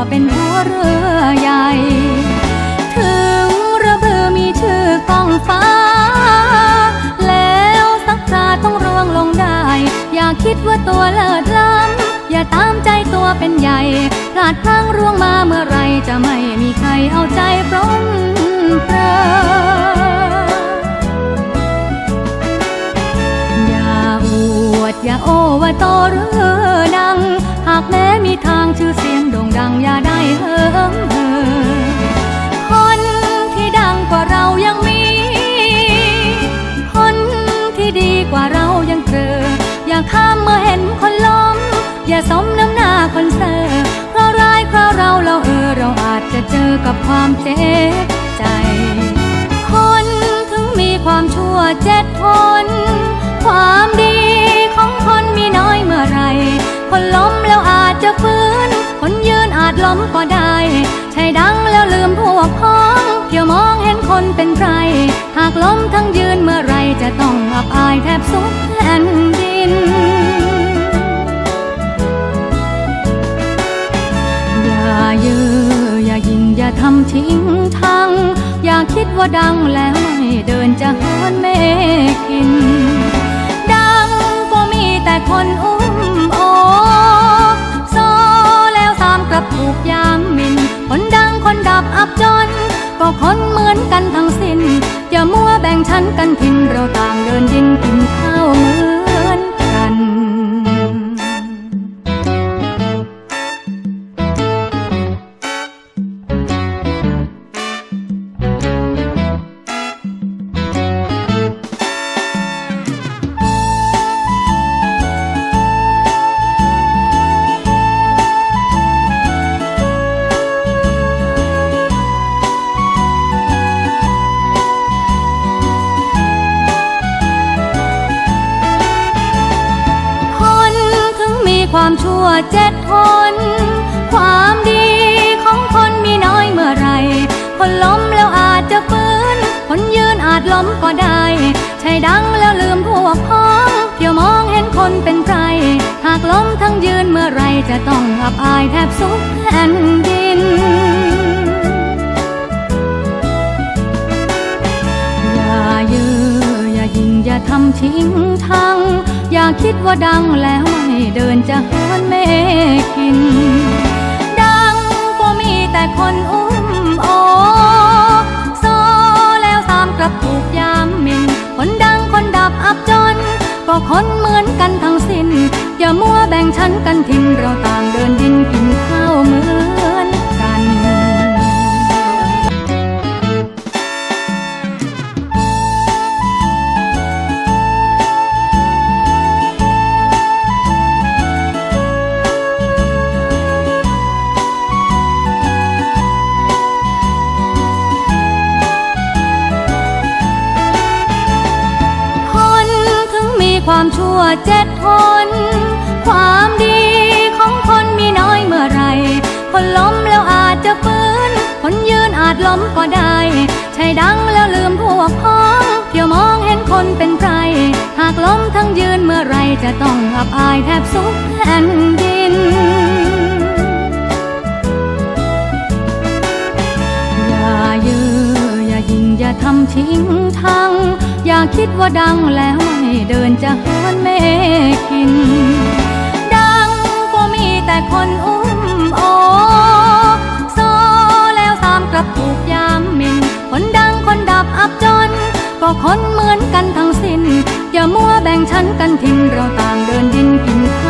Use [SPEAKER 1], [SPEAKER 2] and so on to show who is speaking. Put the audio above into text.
[SPEAKER 1] ทำตัวเป็นหัวเรือใหญ่ ถึงรือเบือมีชื่อกองฟ้า แล้วสักคราต้องร่วงลงได้ อย่าคิดว่าตัวเลิศล้ำอย่าตามใจตัวเป็นใหญ่พลาดพลั้งร่วงมาเมื่อไรจะไม่มีใครเอาใจปรนเปรออย่าอวดอย่าโอว่าโตหรือ สมน้ำหน้าคนเซอร์เพราะร้ายเพราะเราเราเออเราอาจจะเจอกับความเจ็บใจ คนถึงมีความชั่วเจ็ดคน ความดีของคนมีน้อยเมื่อไร คนล้มแล้วอาจจะฟื้น คนยืนอาจล้มก็ได้ ใช่ดังแล้วลืมพวกพ้องเที่ยวมองเห็นคนเป็นใคร หากล้มทั้งยืนเมื่อไรจะต้องอับอายแทบสุดแผ่นดินำทิ้งทังอย่าคิดว่าดังแล้วไม่เดินจะหอนเมฆกิน ดังก็มีแต่คนอุ้มโอกโซแล้วตามกลับถูกยามมิน คนดังคนดับอับจน ก็คนเหมือนกันทั้งสิ้นอย่ามัวแบ่งชั้นกันทินเราต่างเดินดินกินข้า ความชั่วเจ็ดคนความดีของคนมีน้อยเมื่อไร คนล้มแล้วอาจจะฟื้น คนยืนอาจล้มก็ได้ ใช่ดังแล้วลืมพวกพ้องเที่ยวมองเห็นคนเป็นใคร หากล้มทั้งยืนเมื่อไรจะต้องอับอายแทบสุดแผ่นดินอย่าเยืออย่ายิงอย่าทำทิ้งทั้ง อย่าคิดว่าดังแล้วไม่เดินจะหอนเมฆกิน ดังก็มีแต่คนอุ้มโอโซแล้วตามกลับถูกยามมิน คนดังคนดับอับจน ก็คนเหมือนกันทั้งสิ้น อย่ามัวแบ่งชั้นกันทินเราต่างเดินดินกินข้าวมือ ความชั่วเจ็ดคนความดีของคนมีน้อยเมื่อไร คนล้มแล้วอาจจะฟื้น คนยืนอาจล้มก็ได้ ใช่ดังแล้วลืมพวกพ้องเที่ยวมองเห็นคนเป็นใคร หากล้มทั้งยืนเมื่อไรจะต้องอับอายแทบสุกแผ่นดินายิงอย่าทำทิ้งทังอย่าคิดว่าดังแล้วไม่เดินจะหอนเมกิน ดังก็มีแต่คนอุ้มโอโซแล้วตามกลับถูกยามมิน คนดังคนดับอับจน ก็คนเหมือนกันทั้งสิ้น อย่ามัวแบ่งชั้นกันทินเราต่างเดินดินกินผ้า